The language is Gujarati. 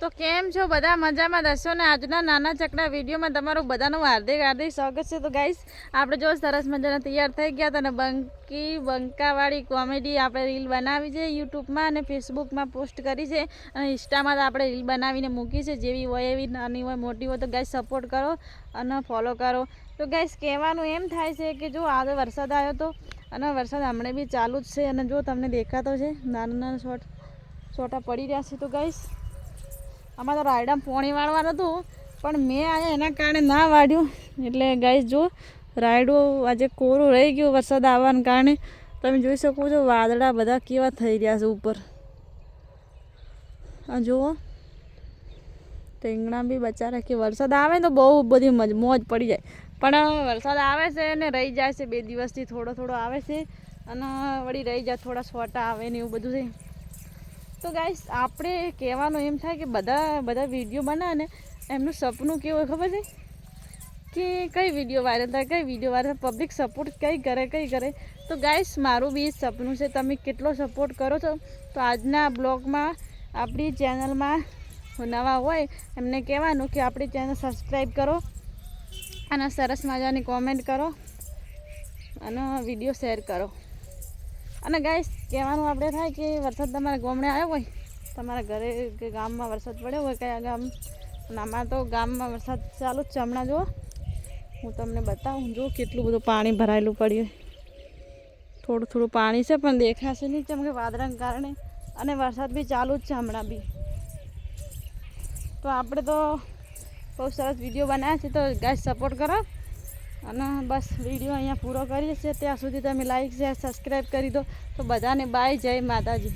તો કેમ છો? બધા મજામાં દસો ને આજના નાના ચકડા વિડીયોમાં તમારું બધાનું હાર્દિક હાર્દિક સ્વાગત છે. તો ગાઈસ આપણે જો સરસ મજાના તૈયાર થઈ ગયા હતા અને બંકી, બંકાવાળી કોમેડી આપણે રીલ બનાવી છે યુટ્યુબમાં અને ફેસબુકમાં પોસ્ટ કરી છે અને ઇન્સ્ટામાં આપણે રીલ બનાવીને મૂકી છે. જેવી હોય એવી નાની હોય, મોટી હોય તો ગાઈસ સપોર્ટ કરો અને ફોલો કરો. તો ગાઈસ કહેવાનું એમ થાય છે કે જો આજે વરસાદ આવ્યો તો અને વરસાદ હમણાં બી ચાલુ જ છે અને જો તમને દેખાતો છે, નાના નાના શોટ શોટા પડી રહ્યા છે તો ગાઈસ આમાં તો રાયડા પોણી વાળવાનું હતું, પણ મેં આજે એના કારણે ના વાળ્યું એટલે ગાય જો રાયડું આજે કોરું રહી ગયું વરસાદ આવવાના કારણે, તમે જોઈ શકો છો વાદળા બધા કેવા થઈ રહ્યા છે ઉપર. આ જુઓ, ટીંગણા બી બચારા કે વરસાદ આવે તો બહુ બધી મજ, મોજ પડી જાય. પણ વરસાદ આવે છે ને રહી જાય છે, બે દિવસથી થોડો થોડો આવે છે, અને વળી રહી જાય, થોડા છોટા આવે ને એવું બધું છે. તો ગાઈસ આપણે કહેવાનું એમ થાય કે બધા બધા વીડિયો બનાવે ને, એમનું સપનું કેવું ખબર છે? કે કઈ વીડિયો વાયરલ થાય, કઈ વીડિયો વાયરલ પબ્લિક સપોર્ટ કઈ કરે કઈ કરે. તો ગાઈસ મારું બી સપનું છે, તમે કેટલો સપોર્ટ કરો છો? તો આજના બ્લોગમાં આપણી ચેનલમાં નવા હોય, એમને કહેવાનું કે આપણી ચેનલ સબસ્ક્રાઈબ કરો અને સરસ મજાની કોમેન્ટ કરો અને વીડિયો શેર કરો. અને ગાઈસ કહેવાનું આપણે થાય કે વરસાદ તમારા ગામડે આવ્યો હોય, તમારા ઘરે કે ગામમાં વરસાદ પડ્યો હોય કયા ગામ? અને આમાં તો ગામમાં વરસાદ ચાલુ જ છે હમણાં જુઓ. હું તમને બતાવું જો કેટલું બધું પાણી ભરાયેલું પડ્યું થોડું થોડું પાણી છે, પણ દેખાશે નહીં કેમ કે વાદળાને કારણે. અને વરસાદ બી ચાલુ જ છે હમણાં બી. તો આપણે તો બહુ સરસ વીડિયો બનાવ્યા છે, તો ગાય સપોર્ટ કરો. અને બસ વીડિયો અહીંયા પૂરો કરીએ છીએ. ત્યાં સુધી તમે લાઈક શેર સબસ્ક્રાઈબ કરી દો. તો બધાને બાય જય માતાજી.